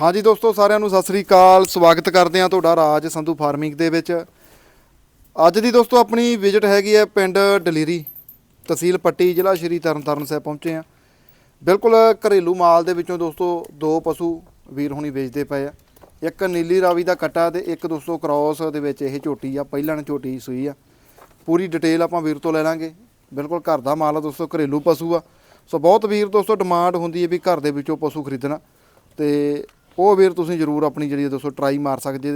ਹਾਂਜੀ ਦੋਸਤੋ, ਸਾਰਿਆਂ ਨੂੰ ਸਤਿ ਸ੍ਰੀ ਅਕਾਲ। ਸਵਾਗਤ ਕਰਦੇ ਹਾਂ ਤੁਹਾਡਾ ਰਾਜ ਸੰਧੂ ਫਾਰਮਿੰਗ ਦੇ ਵਿੱਚ। ਅੱਜ ਦੀ ਦੋਸਤੋ, ਆਪਣੀ ਵਿਜ਼ਿਟ ਹੈਗੀ ਹੈ ਪਿੰਡ ਡਲੀਰੀ, ਤਹਿਸੀਲ ਪੱਟੀ, ਜ਼ਿਲ੍ਹਾ ਸ਼੍ਰੀ ਤਰਨਤਾਰਨ ਸਾਹਿਬ ਪਹੁੰਚੇ ਆ ਬਿਲਕੁਲ ਘਰੇਲੂ ਮਾਲ ਦੇ ਵਿੱਚੋਂ ਦੋਸਤੋ, ਦੋ ਪਸ਼ੂ ਵੀਰ ਹੁਣੀ ਵੇਚਦੇ ਪਏ ਆ। ਇੱਕ ਨੀਲੀ ਰਾਵੀ ਦਾ ਕੱਟਾ ਤੇ ਇੱਕ ਦੋਸਤੋ ਕ੍ਰਾਸ ਦੇ ਵਿੱਚ ਇਹ ਝੋਟੀ ਆ ਪਹਿਲਣ ਝੋਟੀ ਸੂਈ ਆ। ਪੂਰੀ ਡਿਟੇਲ ਆਪਾਂ ਵੀਰ ਤੋਂ ਲੈ ਲਾਂਗੇ। ਬਿਲਕੁਲ ਘਰ ਦਾ ਮਾਲ ਆ ਦੋਸਤੋ, ਘਰੇਲੂ ਪਸ਼ੂ ਆ। ਸੋ ਬਹੁਤ ਵੀਰ ਦੋਸਤੋ ਡਿਮਾਂਡ ਹੁੰਦੀ ਹੈ ਵੀ ਘਰ ਦੇ ਵਿੱਚੋਂ ਪਸ਼ੂ ਖਰੀਦਣਾ। ਤੇ ਉਹ ਵੀਰ ਤੁਸੀਂ ਜਰੂਰ ਆਪਣੀ ਜਿਹੜੀ ਹੈ ਦੋਸਤੋ ਟਰਾਈ ਮਾਰ ਸਕਦੇ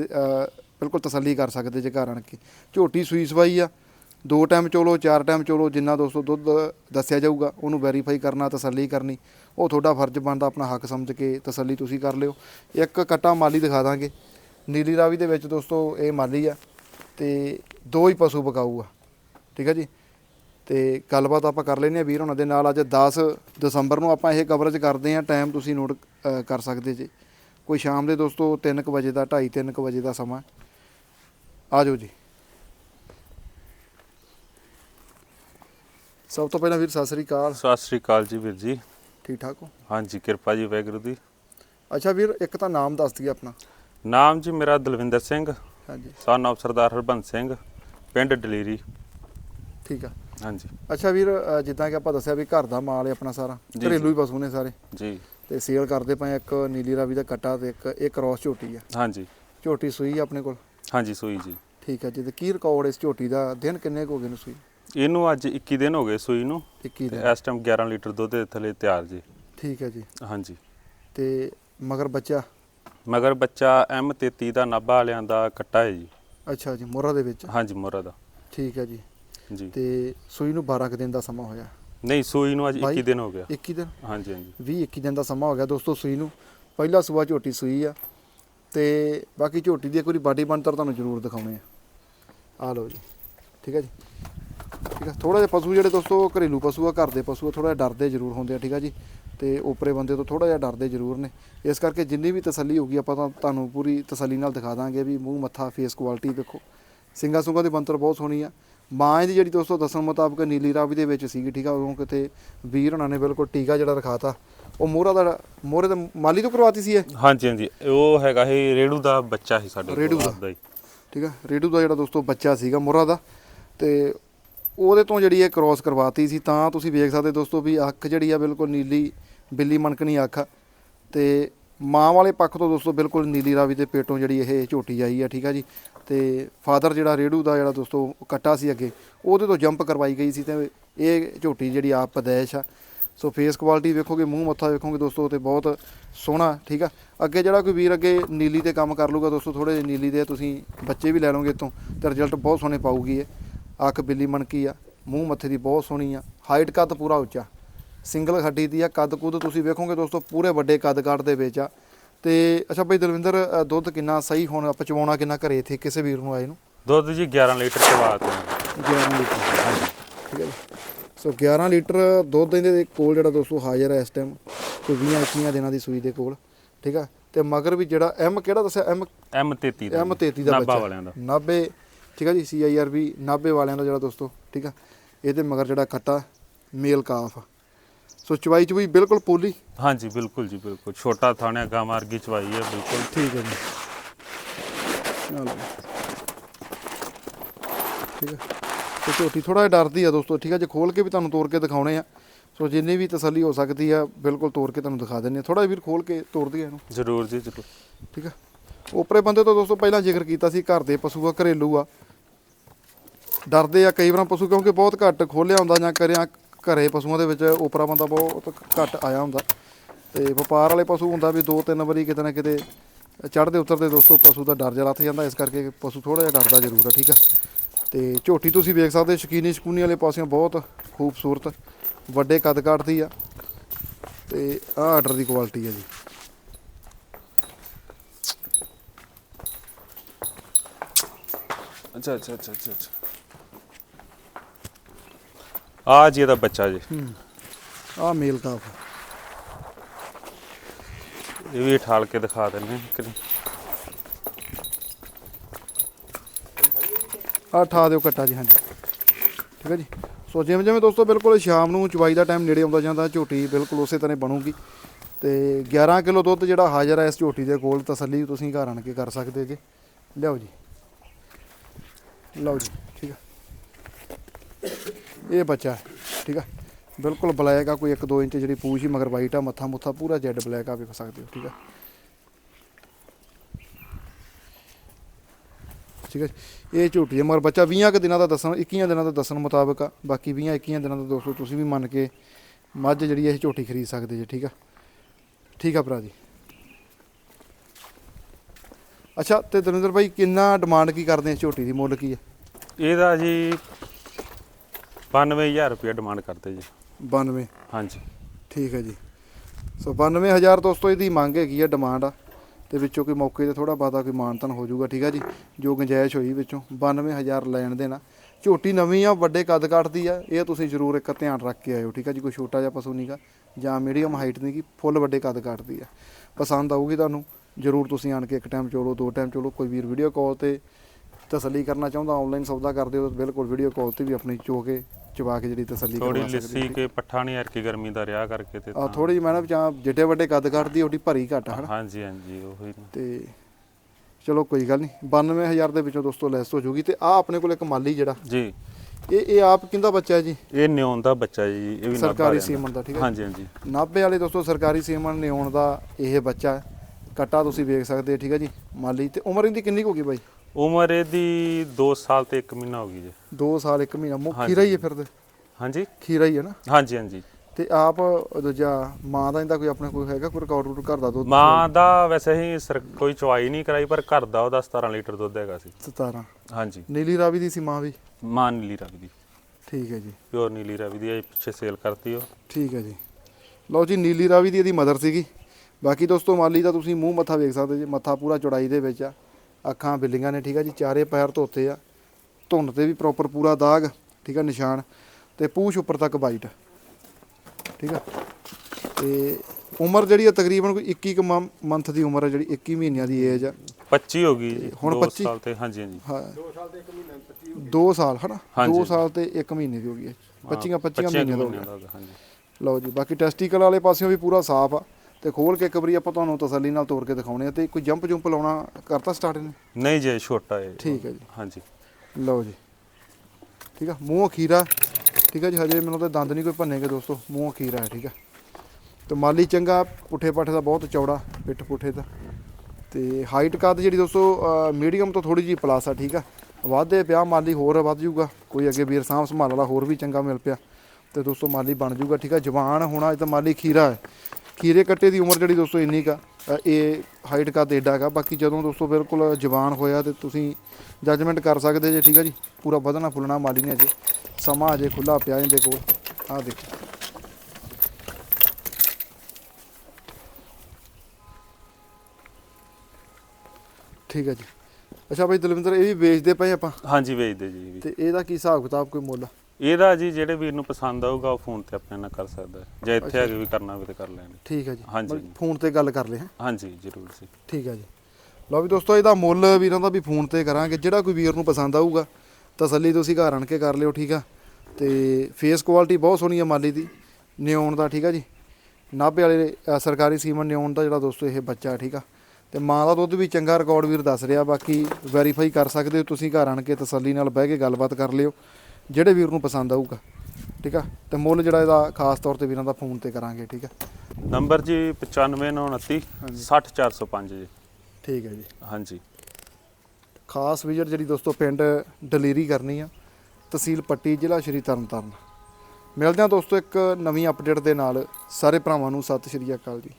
ਬਿਲਕੁਲ ਤਸੱਲੀ ਕਰ ਸਕਦੇ ਜੇ ਘਰ ਆਣ ਕੇ। ਝੋਟੀ ਸੂਈ ਸਵਾਈ ਆ। ਦੋ ਟਾਈਮ ਚੋਲੋ, ਚਾਰ ਟਾਈਮ ਚੋਲੋ, ਜਿੰਨਾ ਦੋਸਤੋ ਦੁੱਧ ਦੱਸਿਆ ਜਾਊਗਾ, ਉਹਨੂੰ ਵੈਰੀਫਾਈ ਕਰਨਾ, ਤਸੱਲੀ ਕਰਨੀ। ਉਹ ਤੁਹਾਡਾ ਫਰਜ਼ ਬਣਦਾ ਆਪਣਾ ਹੱਕ ਸਮਝ ਕੇ ਤਸੱਲੀ ਤੁਸੀਂ ਕਰ ਲਿਓ। ਇੱਕ ਕਟਾ ਮਾਲੀ ਦਿਖਾ ਦਾਂਗੇ। ਨੀਲੀ ਰਾਵੀ ਦੇ ਵਿੱਚ ਦੋਸਤੋ ਇਹ ਮਾਲੀ ਆ ਤੇ ਦੋ ਹੀ ਪਸ਼ੂ ਬਕਾਊ ਆ। ਠੀਕ ਹੈ ਜੀ? ਤੇ ਗੱਲਬਾਤ ਆਪਾਂ ਕਰ ਲੈਨੇ ਆ ਵੀਰ ਉਹਨਾਂ ਦੇ ਨਾਲ। ਅੱਜ 10 ਦਸੰਬਰ ਨੂੰ ਆਪਾਂ ਇਹ ਕਵਰੇਜ ਕਰਦੇ ਆ ਟਾਈਮ ਤੁਸੀਂ ਨੋਟ ਕਰ ਸਕਦੇ ਜੀ। ਕੋਈ ਸ਼ਾਮ ਦੇ ਦੋਸਤੋ 3:00 ਵਜੇ ਦਾ 2:30 3:00 ਵਜੇ ਦਾ ਸਮਾਂ ਆ ਜਾਓ ਜੀ। ਸਭ ਤੋਂ ਪਹਿਲਾਂ ਵੀਰ ਸਤਿ ਸ੍ਰੀ ਅਕਾਲ। ਸਤਿ ਸ੍ਰੀ ਅਕਾਲ ਜੀ ਵੀਰ ਜੀ। ਠੀਕ ਠਾਕ ਹੋ? ਹਾਂਜੀ ਕਿਰਪਾ ਜੀ ਵਾਹਿਗੁਰੂ ਦੀ। ਅੱਛਾ ਵੀਰ ਇੱਕ ਤਾਂ ਨਾਮ ਦੱਸ ਦਈਏ ਆਪਣਾ। ਨਾਮ ਜੀ ਮੇਰਾ ਦਲਵਿੰਦਰ ਸਿੰਘ। ਹਾਂਜੀ। ਸਨ of ਸਰਦਾਰ ਹਰਬੰਸ ਸਿੰਘ ਪਿੰਡ ਡਲੀਰੀ। ਠੀਕ ਆ। ਹਾਂਜੀ। ਅੱਛਾ ਵੀਰ ਅ, ਜਿੱਦਾਂ ਕਿ ਆਪਾਂ ਦੱਸਿਆ ਵੀ ਘਰ ਦਾ ਮਾਲ ਹੈ ਆਪਣਾ ਸਾਰਾ। ਜੀ, ਘਰੇਲੂ ਹੀ ਪਸ਼ੂ ਨੇ ਸਾਰੇ। ਜੀ। ਤੇ ਸੇਲ ਕਰਦੇ ਪਏ ਇੱਕ ਨੀਲੀ ਰਾਵੀ ਦਾ ਕੱਟਾ ਤੇ ਇੱਕ ਇਹ ਕ੍ਰਾਸ ਝੋਟੀ ਆ। ਹਾਂਜੀ। ਝੋਟੀ ਸੂਈ ਆ ਆਪਣੇ ਕੋਲ? ਹਾਂਜੀ ਸੂਈ ਜੀ। ਠੀਕ ਹੈ ਜੀ ਤੇ ਕੀ ਰਿਕਾਰਡ ਇਸ ਝੋਟੀ ਦਾ? ਦਿਨ ਕਿੰਨੇ ਕੁ ਹੋ ਗਏ ਨੇ ਸੂਈ? ਇਹਨੂੰ ਅੱਜ 21 ਦਿਨ ਹੋ ਗਏ ਸੂਈ ਨੂੰ। 21 ਤੇ ਦਿਨ। ਇਸ ਟਾਈਮ 11 ਲੀਟਰ ਦੁੱਧ ਦੇ ਥੱਲੇ ਤਿਆਰ ਜੀ। ਠੀਕ ਹੈ ਜੀ। ਹਾਂਜੀ। ਤੇ ਮਗਰ ਬੱਚਾ? ਮਗਰ ਬੱਚਾ M33 ਦਾ ਨਾਭਾ ਵਾਲਿਆਂ ਦਾ ਕੱਟਾ ਹੈ ਜੀ। ਅੱਛਾ ਜੀ ਮੋਰਾ ਦੇ ਵਿੱਚ? ਹਾਂਜੀ ਮੋਰਾ ਦਾ। ਠੀਕ ਹੈ ਜੀ। ਜੀ। ਤੇ ਸੂਈ ਨੂੰ 12 ਕੁ ਦਿਨ ਦਾ ਸਮਾਂ ਹੋਇਆ। ਨਹੀਂ ਸੂਈ ਨੂੰ ਅੱਜ ਬਾਈ- 21 ਦਿਨ ਹੋ ਗਿਆ। 21 ਦਿਨ? ਹਾਂਜੀ ਹਾਂਜੀ। 20 21 ਦਿਨ ਦਾ ਸਮਾਂ ਹੋ ਗਿਆ ਦੋਸਤੋ ਸੂਈ ਨੂੰ। ਪਹਿਲਾ ਸੂਆ ਝੋਟੀ ਸੂਈ ਆ। ਤੇ ਬਾਕੀ ਝੋਟੀ ਦੀ ਇੱਕ ਵਾਰੀ ਬਾਡੀ ਬਣਤਰ ਤੁਹਾਨੂੰ ਜ਼ਰੂਰ ਦਿਖਾਉਣੇ ਆ। ਆ ਲਓ ਜੀ। ਠੀਕ ਹੈ ਜੀ? ਠੀਕ ਹੈ ਥੋੜਾ ਜਿਹਾ ਪਸ਼ੂ ਜਿਹੜੇ ਦੋਸਤੋ ਘਰੇਲੂ ਪਸ਼ੂ ਆ ਘਰ ਦੇ ਪਸ਼ੂ ਆ ਥੋੜਾ ਜਿਹਾ ਡਰਦੇ ਜ਼ਰੂਰ ਹੁੰਦੇ ਆ ਠੀਕ ਆ ਜੀ? ਤੇ ਉਪਰੇ ਬੰਦੇ ਤੋਂ ਥੋੜਾ ਜਿਹਾ ਡਰਦੇ ਜ਼ਰੂਰ ਨੇ। ਇਸ ਕਰਕੇ ਜਿੰਨੀ ਵੀ ਤਸੱਲੀ ਹੋਊਗੀ ਆਪਾਂ ਤਾਂ ਤੁਹਾਨੂੰ ਪੂਰੀ ਤਸੱਲੀ ਨਾਲ ਦਿਖਾ ਦਾਂਗੇ ਵੀ ਮੂੰਹ ਮੱਥਾ ਫੇਸ ਕੁਆਲਿਟੀ ਦੇਖੋ। ਸਿੰਗਾ ਸੁੰਗਾ ਦੀ ਬੰਤਰ ਬਹੁਤ ਸੋਹਣੀ ਆ। ਮਾਂ ਇਹਦੀ ਜਿਹੜੀ ਦੋਸਤੋ ਦੱਸਣ ਮੁਤਾਬਕ ਨੀਲੀ ਰਾਵੀ ਦੇ ਵਿੱਚ ਸੀਗੀ ਠੀਕ ਆ? ਉਦੋਂ ਕਿਤੇ ਵੀਰ ਉਹਨਾਂ ਨੇ ਬਿਲਕੁਲ ਟੀਕਾ ਜਿਹੜਾ ਰਖਾਤਾ। ਉਹ ਮੋਹਰਾ ਦਾ ਮੋਹਰੇ ਦਾ ਮਾਲੀ ਤੋਂ ਕਰਵਾਤੀ ਸੀ ਇਹ? ਹਾਂਜੀ ਹਾਂਜੀ। ਉਹ ਹੈਗਾ ਇਹ ਰੇੜੂ ਦਾ ਬੱਚਾ ਸੀ ਸਾਡੇ ਰੇੜੂ ਦਾ। ਹੀ। ਠੀਕ ਆ? ਰੇਡੂ ਦਾ ਜਿਹੜਾ ਦੋਸਤੋ ਬੱਚਾ ਸੀਗਾ ਮੁਰਾ ਦਾ। ਤੇ ਉਹਦੇ ਤੋਂ ਜਿਹੜੀ ਇਹ ਕ੍ਰਾਸ ਕਰਵਾਤੀ ਸੀ ਤਾਂ ਤੁਸੀਂ ਵੇਖ ਸਕਦੇ ਦੋਸਤੋ ਵੀ ਅੱਖ ਜਿਹੜੀ ਆ ਬਿਲਕੁਲ ਨੀਲੀ ਬਿੱਲੀ ਮਣਕਣੀ ਅੱਖ। ਆ ਤੇ ਮਾਂ ਵਾਲੇ ਪੱਖ ਤੋਂ ਦੋਸਤੋ ਬਿਲਕੁਲ ਨੀਲੀ ਰਾਵੀ ਦੇ ਪੇਟੋਂ ਜਿਹੜੀ ਇਹ ਝੋਟੀ ਆਈ ਆ, ਠੀਕ ਆ ਜੀ? ਤੇ ਫਾਦਰ ਜਿਹੜਾ ਰੇਡੂ ਦਾ ਜਿਹੜਾ ਦੋਸਤੋ ਕੱਟਾ ਸੀ ਅੱਗੇ, ਉਹਦੇ ਤੋਂ ਜੰਪ ਕਰਵਾਈ ਗਈ ਸੀ ਤੇ ਇਹ ਝੋਟੀ ਜਿਹੜੀ ਆਪ ਪਦੈਸ਼ ਆ। ਸੋ ਫੇਸ ਕੁਆਲਿਟੀ ਵੇਖੋਗੇ, ਮੂੰਹ ਮੱਥਾ ਵੇਖੋਗੇ ਦੋਸਤੋ ਤੇ ਬਹੁਤ ਸੋਹਣਾ, ਠੀਕ ਆ? ਅੱਗੇ ਜਿਹੜਾ ਕੋਈ ਵੀਰ ਅੱਗੇ ਨੀਲੀ ਤੇ ਕੰਮ ਕਰ ਲੂਗਾ ਦੋਸਤੋ ਥੋੜੇ ਜਿਹੇ ਨੀਲੀ ਦੇ ਤੁਸੀਂ ਬੱਚੇ ਵੀ ਲੈ ਲਓਗੇ ਇਤੋਂ ਤੇ ਰਿਜ਼ਲਟ ਬਹੁਤ ਸੋਹਣੇ ਪਾਊਗੀ ਇਹ। ਅੱਖ ਬਿੱਲੀ ਮਣਕੀ ਆ, ਮੂੰਹ ਮੱਥੇ ਦੀ ਬਹੁਤ ਸੋਹਣੀ ਆ ਹਾਈਟ ਕੱਦ ਪੂਰਾ ਉੱਚਾ। ਸਿੰਗਲ ਹੱਡੀ ਦੀ ਆ ਕੱਦ ਕੁੱਦ ਤੁਸੀਂ ਵੇਖੋਗੇ ਦੋਸਤੋ ਪੂਰੇ ਵੱਡੇ ਕੱਦ ਕਾਠ ਦੇ ਵਿੱਚ ਆ। ਤੇ ਅੱਛਾ ਭਾਈ ਦਲਵਿੰਦਰ ਦੁੱਧ ਕਿੰਨਾ ਸਹੀ ਹੁਣ ਪਚਵਾਉਣਾ ਕਿੰਨਾ ਘਰੇ ਇੱਥੇ ਕਿਸੇ ਵੀਰ ਨੂੰ ਆਏ ਨੂੰ? ਦੁੱਧ ਜੀ 11 ਲੀਟਰ ਚਵਾ ਤੇ 11 ਲੀਟਰ ਠੀਕ ਹੈ ਸੋ 11 ਲੀਟਰ ਦੁੱਧ ਇਹਦੇ ਕੋਲ ਜਿਹੜਾ ਦੋਸਤੋ ਹਾਜ਼ਰ ਹੈ ਇਸ ਟਾਈਮ ਕੋਈ 20 21 ਦਿਨਾਂ ਦੀ ਸੂਈ ਦੇ ਕੋਲ ਠੀਕ ਆ। ਤੇ ਮਗਰ ਵੀ ਜਿਹੜਾ ਐਮ ਕਿਹੜਾ ਦੱਸਿਆ? ਐਮ M33 ਦਾ। ਐਮ 33 ਦਾ ਬੱਚਾ। ਵਾਲਿਆਂ ਦਾ। 90 ਠੀਕ ਆ ਜੀ ਸੀਆਈਆਰਬੀ 90 ਵਾਲਿਆਂ ਦਾ ਜਿਹੜਾ ਦੋਸਤੋ ਠੀਕ ਆ। ਇਹਦੇ ਮਗਰ ਜਿਹੜਾ ਕੱਟਾ ਮੇਲ ਕਾਫ ਆ। ਸੋ ਚਵਾਈ ਚਵਾਈ ਬਿਲਕੁਲ ਪੋਲੀ। ਹਾਂਜੀ ਬਿਲਕੁਲ ਜੀ ਬਿਲਕੁਲ। ਛੋਟਾ ਥਾਣਿਆ ਗਾਂ ਵਰਗੀ ਚਵਾਈ ਹੈ ਬਿਲਕੁਲ। ਠੀਕ ਹੈ ਜੀ। ਚਲੋ। ਠੀਕ ਹੈ। ਤੇ ਝੋਟੀ ਥੋੜਾ ਜਿਹਾ ਡਰਦੀ ਆ ਦੋਸਤੋ ਠੀਕ ਹੈ। ਜੇ ਖੋਲ ਕੇ ਵੀ ਤੁਹਾਨੂੰ ਤੋੜ ਕੇ ਦਿਖਾਉਣੇ ਆ ਸੋ ਜਿੰਨੀ ਵੀ ਤਸੱਲੀ ਹੋ ਸਕਦੀ ਆ ਬਿਲਕੁਲ ਤੋੜ ਕੇ ਤੁਹਾਨੂੰ ਦਿਖਾ ਦਿੰਨੇ ਆ। ਥੋੜਾ ਵੀਰ ਖੋਲ ਕੇ ਤੋੜ ਦਈਏ ਇਹਨੂੰ। ਜ਼ਰੂਰ ਜੀ ਜ਼ਰੂਰ। ਠੀਕ ਆ ਉਪਰੇ ਬੰਦੇ ਤੋਂ ਦੋਸਤੋ ਪਹਿਲਾਂ ਜ਼ਿਕਰ ਕੀਤਾ ਸੀ ਘਰ ਦੇ ਪਸ਼ੂ ਆ ਘਰੇਲੂ ਆ। ਡਰਦੇ ਆ ਕਈ ਵਾਰ ਪਸ਼ੂ ਕਿਉਂਕਿ ਬਹੁਤ ਘੱਟ ਖੋਲਿਆ ਹੁੰਦਾ ਜਾਂ ਕਰਿਆ ਘਰੇ ਪਸ਼ੂਆਂ ਦੇ ਵਿੱਚ ਉਪਰਾ ਬੰਦਾ ਬਹੁਤ ਘੱਟ ਆਇਆ ਹੁੰਦਾ। ਤੇ ਵਪਾਰ ਵਾਲੇ ਪਸ਼ੂ ਹੁੰਦਾ ਵੀ ਦੋ ਤਿੰਨ ਵਾਰੀ ਕਿਤੇ ਨਾ ਕਿਤੇ ਚੜ੍ਹਦੇ ਉਤਰਦੇ ਦੋਸਤੋ ਪਸ਼ੂ ਦਾ ਡਰ ਜਿਹਾ ਲੱਥ ਜਾਂਦਾ, ਇਸ ਕਰਕੇ ਪਸ਼ੂ ਥੋੜਾ ਜਿਹਾ ਡਰਦਾ ਜ਼ਰੂਰ ਆ, ਠੀਕ ਆ। ਤੇ ਝੋਟੀ ਤੁਸੀਂ ਵੇਖ ਸਕਦੇ ਸ਼ਕੀਨੀ ਸ਼ਕੂਨੀ ਵਾਲੇ ਪਾਸਿਓਂ ਬਹੁਤ ਖੂਬਸੂਰਤ ਵੱਡੇ ਕੱਦ ਕਾਠ ਆ। ਤੇ ਆਹ ਆਰਡਰ ਦੀ ਕੁਆਲਿਟੀ ਆ ਜੀ। ਅੱਛਾ ਅੱਛਾ ਅੱਛਾ ਅੱਛਾ ਅੱਛਾ। ਆ ਜੀ ਇਹਦਾ ਬੱਚਾ ਜੀ। ਆਹ ਮੇਲ ਕਾਫ ਇਹ ਵੀ ਠਾਲ ਕੇ ਦਿਖਾ ਦਿੰਦੇ ਹਾਂ ਕਿ ਆਹ ਠਾ ਦਿਓ ਕੱਟਾ ਜੀ ਹਾਂਜੀ। ਠੀਕ ਹੈ ਜੀ। ਸੋ ਜਿਵੇਂ ਜਿਵੇਂ ਦੋਸਤੋ ਬਿਲਕੁਲ ਸ਼ਾਮ ਨੂੰ ਚਵਾਈ ਦਾ ਟਾਈਮ ਨੇੜੇ ਆਉਂਦਾ ਜਾਂਦਾ ਝੋਟੀ ਬਿਲਕੁਲ ਉਸੇ ਤਰ੍ਹਾਂ ਹੀ ਬਣੂਗੀ। ਤੇ 11 ਕਿਲੋ ਦੁੱਧ ਜਿਹੜਾ ਹਾਜ਼ਰ ਹੈ ਇਸ ਝੋਟੀ ਦੇ ਕੋਲ ਤਸੱਲੀ ਤੁਸੀਂ ਘਰ ਆਣ ਕੇ ਕਰ ਸਕਦੇ ਜੇ। ਲਿਆਓ ਜੀ। ਲਓ ਜੀ ਠੀਕ ਆ ਇਹ ਬੱਚਾ ਠੀਕ ਆ? ਬਿਲਕੁਲ ਬਲੈਕ ਆ, ਕੋਈ 1-2 ਇੰਚ ਜਿਹੜੀ ਪੂਛ ਹੀ, ਮਗਰ ਵਾਈਟ ਆ, ਮੱਥਾ ਮੁੱਥਾ ਪੂਰਾ ਜੈਡ ਬਲੈਕ ਆ ਵੇਖ ਸਕਦੇ ਹੋ, ਠੀਕ ਆ? ਠੀਕ ਹੈ ਇਹ ਝੋਟੀ ਹੈ, ਮਗਰ ਬੱਚਾ 20 ਕੁ ਦਿਨਾਂ ਦਾ ਦੱਸਣ 21 ਦਿਨਾਂ ਦਾ ਦੱਸਣ ਮੁਤਾਬਕ ਆ, ਬਾਕੀ 20 21 ਦਿਨਾਂ ਦਾ ਦੋਸਤੋ, ਤੁਸੀਂ ਵੀ ਮੰਨ ਕੇ ਮੱਝ ਜਿਹੜੀ ਇਹ ਝੋਟੀ ਖਰੀਦ ਸਕਦੇ ਜੇ, ਠੀਕ ਆ? ਠੀਕ ਆ ਭਰਾ ਜੀ। ਅੱਛਾ, ਤੇ ਦਰਿੰਦਰ ਭਾਈ ਕਿੰਨਾ ਡਿਮਾਂਡ ਕੀ ਕਰਦੇ ਆ ਝੋਟੀ ਦੀ, ਮੁੱਲ ਕੀ ਆ? ਇਹਦਾ ਜੀ 92000 ਰੁਪਏ ਡਿਮਾਂਡ ਕਰਦੇ ਜੀ। 92 ਹਾਂਜੀ। ਠੀਕ ਹੈ ਜੀ। ਸੋ 92000 ਦੋਸਤੋ ਇਹਦੀ ਮੰਗ ਹੈਗੀ ਆ ਡਿਮਾਂਡ ਆ ਤੇ ਵਿੱਚੋਂ ਕੋਈ ਮੌਕੇ ਤੇ ਥੋੜਾ ਬਾਤਾ ਕੋਈ ਮਾਨਤਨ ਹੋ ਜਾਊਗਾ ਠੀਕ ਆ ਜੀ? ਜੋ ਗੁੰਜਾਇਸ਼ ਹੋਈ ਵਿੱਚੋਂ 92000 ਲੈਣ ਦੇਣਾ। ਝੋਟੀ ਨਵੀਂ ਆ ਵੱਡੇ ਕੱਦ ਕੱਟਦੀ ਆ ਇਹ ਤੁਸੀਂ ਜ਼ਰੂਰ ਇੱਕ ਧਿਆਨ ਰੱਖ ਕੇ ਆਇਓ ਠੀਕ ਆ ਜੀ? ਕੋਈ ਛੋਟਾ ਜਿਹਾ ਪਸ਼ੂ ਨਹੀਂਗਾ ਜਾਂ ਮੀਡੀਅਮ ਹਾਈਟ ਨਹੀਂਗੀ ਫੁੱਲ ਵੱਡੇ ਕੱਦ ਕੱਟਦੀ ਆ। ਪਸੰਦ ਆਊਗੀ ਤੁਹਾਨੂੰ ਜ਼ਰੂਰ ਤੁਸੀਂ ਆਣ ਕੇ ਇੱਕ ਟਾਈਮ ਚੋਲੋ ਦੋ ਟਾਈਮ ਚੋਲੋ ਕੋਈ ਵੀਰ ਵੀਡੀਓ ਕਾਲ ਤੇ ਤਸੱਲੀ ਕਰਨਾ ਚਾਹੁੰਦਾ ਆਨਲਾਈਨ ਸੌਦਾ ਕਰਦੇ ਹੋ ਬਿਲਕੁਲ ਵੀਡੀਓ ਕਾਲ ਤੇ ਵੀ ਆਪਣੀ ਚੋ ਕੇ ਚਵਾ ਕੇ ਜਿਹੜੀ ਤਸੱਲੀ ਥੋੜੀ ਕਰਵਾ ਸਕਦੇ ਲਿੱਸੀ ਕੇ ਪੱਠਾ ਨਹੀਂ ਹਰਕੀ ਗਰਮੀ ਦਾ ਰਿਆ ਕਰਕੇ ਤੇ ਆ ਤਾਂ- ਥੋੜੀ ਮੈਂ ਨਾ ਜਾਂ ਜਿੱਡੇ ਵੱਡੇ ਕੱਦ ਕੱਟਦੀ ਉਹਦੀ ਭਰੀ ਘੱਟ ਆ ਹਨਾ? ਹਾਂਜੀ ਹਾਂਜੀ ਉਹੀ ਨਾ। ਤੇ ਚਲੋ ਕੋਈ ਗੱਲ ਨਹੀਂ 92000 ਦੇ ਵਿੱਚੋਂ ਦੋਸਤੋ ਲੈਸ ਹੋ ਜੂਗੀ ਤੇ ਆ ਆਪਣੇ ਕੋਲ ਇੱਕ ਮਾਲੀ ਜਿਹੜਾ। ਜੀ। ਇਹ ਇਹ ਆਪ ਕਿੰਦਾ ਬੱਚਾ ਹੈ ਜੀ? ਇਹ ਨਿਉਣ ਦਾ ਬੱਚਾ ਜੀ ਇਹ ਵੀ ਨਾਭਾ ਸਰਕਾਰੀ ਵਾਲਿਆਂ ਦਾ। ਸੀਮਨ ਦਾ ਠੀਕ ਹੈ ਹਾਂਜੀ ਹਾਂਜੀ। ਨਾਭੇ ਵਾਲੇ ਦੋਸਤੋ ਸਰਕਾਰੀ ਸੀਮਨ ਨੇ ਆਉਣ ਦਾ ਇਹ ਬੱਚਾ ਹੈ। ਕੱਟਾ ਤੁਸੀਂ ਵੇਖ ਸਕਦੇ ਹੋ ਠੀਕ ਹੈ ਜੀ? ਮਾਲੀ ਤੇ ਉਮਰ ਇਹਦੀ ਕਿੰਨੀ ਕੁ ਹੋ ਗਈ ਬਾਈ? ਉਮਰ ਇਹਦੀ 2 ਸਾਲ ਤੇ 1 ਮਹੀਨਾ ਹੋ ਗਈ ਜੀ। 2 ਸਾਲ 1 ਮਹੀਨਾ। ਮੁੱਖ। ਖੀਰਾ ਹੀ ਹੈ ਫਿਰ ਤੇ? ਹਾਂਜੀ। ਖੀਰਾ ਹੀ ਹੈ ਨਾ? ਹਾਂਜੀ ਹਾਂਜੀ। ਤੇ ਆਪ ਦੂਜਾ ਮਾਂ ਦਾ ਇਹਦਾ ਕੋਈ ਆਪਣੇ ਕੋਈ ਹੈਗਾ ਕੋਈ ਰਿਕਾਰਡ ਰੂਡ ਘਰ ਦਾ ਦੁੱਧ? ਮਾਂ ਦਾ ਵੈਸੇ ਹੀ ਕੋਈ ਚਵਾਈ ਨਹੀਂ ਕਰਾਈ ਪਰ ਘਰ ਦਾ ਉਹਦਾ 17 ਲੀਟਰ ਦੁੱਧ ਹੈਗਾ ਸੀ। 17 ਹਾਂਜੀ। ਨੀਲੀ ਰਾਵੀ ਦੀ ਸੀ ਮਾਂ ਵੀ? ਮਾਂ ਨੀਲੀ ਰਾਵੀ ਦੀ। ਠੀਕ ਹੈ ਜੀ। ਪਿਓਰ ਨੀਲੀ ਰਾਵੀ ਦੀ ਇਹ ਪਿੱਛੇ ਸੇਲ ਕਰਤੀ ਉਹ। ਠੀਕ ਹੈ ਜੀ। ਲਓ ਜੀ ਨੀਲੀ ਰਾਵੀ ਦੀ ਇਹਦੀ ਮਦਰ ਸੀਗੀ। ਬਾਕੀ ਦੋਸਤੋ ਮਾਲੀ ਦਾ ਤੁਸੀਂ ਮੂੰਹ ਮੱਥਾ ਵੇਖ ਸਕਦੇ ਜੀ ਮੱਥਾ ਪੂਰਾ ਚੌੜਾਈ ਦੇ ਵਿੱਚ ਆ। ਅੱਖਾਂ ਬਿੱਲੀਆਂ ਨੇ ਠੀਕ ਹੈ ਜੀ ਚਾਰੇ ਪੈਰ ਧੋਤੇ ਆ। ਧੁੰਨ ਤੇ ਵੀ ਪ੍ਰੋਪਰ ਪੂਰਾ ਦਾਗ ਠੀਕ ਹੈ ਨਿਸ਼ਾਨ। ਤੇ ਪੂਛ ਉੱਪਰ ਤੱਕ ਵਾਈਟ ਠੀਕ ਆ। ਤੇ ਉਮਰ ਜਿਹੜੀ ਆ ਤਕਰੀਬਨ ਕੋਈ 21 ਮੰਥ ਦੀ ਉਮਰ ਹੈ ਜਿਹੜੀ 21 ਮਹੀਨਿਆਂ ਦੀ ਏਜ ਆ। 25 ਹੋ ਗਈ ਜੀ ਹੁਣ ਦੋ 25 ਸਾਲ ਤੇ ਹਾਂਜੀ ਹਾਂਜੀ। ਹਾਂ। 2 ਸਾਲ ਤੇ 1 ਮਹੀਨਾ 2 ਸਾਲ ਹਨਾ? 2 ਹਾਂਜੀ। ਸਾਲ ਤੇ 1 ਮਹੀਨੇ ਦੀ ਹੋ ਗਈ ਹੈ 25 25 ਪੱਚੀਆਂ ਮਹੀਨਿਆਂ ਦਾ ਹੋ ਗਿਆ। ਮਹੀਨਿਆਂ ਦਾ ਹਾਂਜੀ। ਲਓ ਜੀ ਬਾਕੀ ਟੈਸਟੀਕਲ ਵਾਲੇ ਪਾਸਿਓਂ ਵੀ ਪੂਰਾ ਸਾਫ਼ ਆ। ਤੇ ਖੋਲ ਕੇ ਇੱਕ ਵਾਰੀ ਆਪਾਂ ਤੁਹਾਨੂੰ ਤਸੱਲੀ ਨਾਲ ਤੋੜ ਕੇ ਦਿਖਾਉਣੇ ਆ ਤੇ ਕੋਈ ਜੰਪ ਜੰਪ ਲਾਉਣਾ ਕਰਤਾ ਸਟਾਰਟ ਨੇ ਨਹੀਂ ਜੇ ਛੋਟਾ ਹੈ। ਠੀਕ ਹੈ ਜੀ। ਹਾਂਜੀ। ਲਓ ਜੀ। ਠੀਕ ਆ? ਮੂੰਹ ਅਖੀਰਾ ਠੀਕ ਆ ਜੀ ਹਜੇ ਮੈਨੂੰ ਤਾਂ ਦੰਦ ਨਹੀਂ ਕੋਈ ਭੰਨੇਗੇ ਦੋਸਤੋ। ਮੂੰਹ ਅਖੀਰਾ ਹੈ ਠੀਕ ਆ? ਤੇ ਮਾਲੀ ਚੰਗਾ ਪੁੱਠੇ ਪਾਠੇ ਦਾ ਬਹੁਤ ਚੌੜਾ ਪਿੱਠ ਪੁੱਠੇ ਦਾ। ਤੇ ਹਾਈਟ ਕੱਦ ਜਿਹੜੀ ਦੋਸਤੋ ਮੀਡੀਅਮ ਤੋਂ ਥੋੜੀ ਜੀ ਪਲਾਸ ਆ ਠੀਕ ਆ? ਵਾਧੇ ਪਿਆ ਮਾਲੀ ਹੋਰ ਵੱਧ ਜੂਗਾ ਕੋਈ ਅੱਗੇ ਵੀਰ ਸਾਂਭ ਸੰਭਾਲ ਵਾਲਾ ਹੋਰ ਵੀ ਚੰਗਾ ਮਿਲ ਪਿਆ। ਤੇ ਦੋਸਤੋ ਮਾਲੀ ਬਣ ਜੂਗਾ ਠੀਕ ਆ? ਜਵਾਨ ਹੋਣਾ ਇਹ ਤਾਂ ਮਾਲੀ ਖੀਰਾ ਹੈ। ਖੀਰੇ ਕੱਟੇ ਦੀ ਉਮਰ ਜਿਹੜੀ ਦੋਸਤੋ ਇੰਨੀ ਕਾ ਇਹ ਹਾਈਟ ਕੱਦ ਏਡਾ ਕਾ ਬਾਕੀ ਜਦੋਂ ਦੋਸਤੋ ਬਿਲਕੁਲ ਜਵਾਨ ਹੋਇਆ ਤੇ ਤੁਸੀਂ ਜੱਜਮੈਂਟ ਕਰ ਸਕਦੇ ਜੇ ਠੀਕ ਆ ਜੀ? ਪੂਰਾ ਵਧਣਾ ਫੁੱਲਣਾ ਮਾਲੀ ਨੇ ਅਜੇ ਸਮਾਂ ਅਜੇ ਖੁੱਲਾ ਪਿਆ ਇਹਦੇ ਕੋਲ। ਆਹ ਦੇਖੋ। ਠੀਕ ਹੈ ਜੀ। ਅੱਛਾ ਭਾਈ ਦਲਵਿੰਦਰ ਇਹ ਵੀ ਵੇਚਦੇ ਪਏ ਆਪਾਂ? ਹਾਂਜੀ ਵੇਚਦੇ ਜੀ ਤੇ ਇਹਦਾ ਕੀ ਹਿਸਾਬ ਕਿਤਾਬ ਕੋਈ ਮੁੱਲ? ਇਹਦਾ ਜੀ ਜਿਹੜੇ ਵੀਰ ਨੂੰ ਪਸੰਦ ਆਊਗਾ ਉਹ ਫੋਨ ਤੇ ਆਪਣੇ ਨਾਲ ਕਰ ਸਕਦਾ ਹੈ। ਜੇ ਇੱਥੇ ਆ ਕੇ ਵੀ ਕਰਨਾ ਹੋਵੇ ਤੇ ਕਰ ਲੈਣ ਠੀਕ ਹੈ ਜੀ। ਹਾਂਜੀ। ਮਤਲਬ ਫੋਨ ਤੇ ਗੱਲ ਕਰ ਲਈ ਹੈਂ? ਹਾਂਜੀ ਜ਼ਰੂਰ ਸੀ ਠੀਕ ਹੈ ਜੀ। ਲਓ ਵੀ ਦੋਸਤੋ ਇਹਦਾ ਮੁੱਲ ਵੀਰਾਂ ਦਾ ਵੀ ਫੋਨ ਤੇ ਕਰਾਂਗੇ। ਜਿਹੜਾ ਕੋਈ ਵੀਰ ਨੂੰ ਪਸੰਦ ਆਊਗਾ ਤਸੱਲੀ ਤੁਸੀਂ ਘਰ ਆਣ ਕੇ ਕਰ ਲਿਓ ਠੀਕ ਆ? ਤੇ ਫੇਸ ਕੁਆਲਿਟੀ ਬਹੁਤ ਸੋਹਣੀ ਆ ਮਾਲੀ ਦੀ। ਨਿਓਨ ਦਾ ਠੀਕ ਆ ਜੀ? ਨਾਭੇ ਵਾਲੇ ਅ, ਸਰਕਾਰੀ ਸੀਮਨ ਨਿਓਨ ਦਾ ਜਿਹੜਾ ਦੋਸਤੋ ਇਹ ਬੱਚਾ ਠੀਕ ਆ? ਤੇ ਮਾਂ ਦਾ ਦੁੱਧ ਵੀ ਚੰਗਾ ਰਿਕਾਰਡ ਵੀਰ ਦੱਸ ਰਿਹਾ ਬਾਕੀ ਵੈਰੀਫਾਈ ਕਰ ਸਕਦੇ ਹੋ ਤੁਸੀਂ ਘਰ ਆਣ ਕੇ ਤਸੱਲੀ ਨਾਲ ਬਹਿ ਕੇ ਗੱਲਬਾਤ ਕਰ ਲਿਓ। ਜਿਹੜੇ ਵੀਰ ਨੂੰ ਪਸੰਦ ਆਊਗਾ ਠੀਕ ਆ? ਤੇ ਮੁੱਲ ਜਿਹੜਾ ਇਹਦਾ ਖਾਸ ਤੌਰ ਤੇ ਵੀਰਾਂ ਦਾ ਫੋਨ ਤੇ ਕਰਾਂਗੇ ਠੀਕ ਆ? ਨੰਬਰ ਜੀ 9529 60405 ਜੀ। ਠੀਕ ਹੈ ਜੀ। ਹਾਂਜੀ। ਖਾਸ ਵਿਜ਼ਿਟ ਜਿਹੜੀ ਦੋਸਤੋ ਪਿੰਡ ਦਲੇਰੀ ਕਰਨੀ ਆ ਤਹਿਸੀਲ ਪੱਟੀ ਜ਼ਿਲ੍ਹਾ ਸ਼੍ਰੀ ਤਰਨਤਾਰਨ। ਮਿਲਦੇ ਹਾਂ ਦੋਸਤੋ ਇੱਕ ਨਵੀਂ ਅਪਡੇਟ ਦੇ ਨਾਲ। ਸਾਰੇ ਭਰਾਵਾਂ ਨੂੰ ਸਤਿ ਸ਼੍ਰੀ ਅਕਾਲ ਜੀ।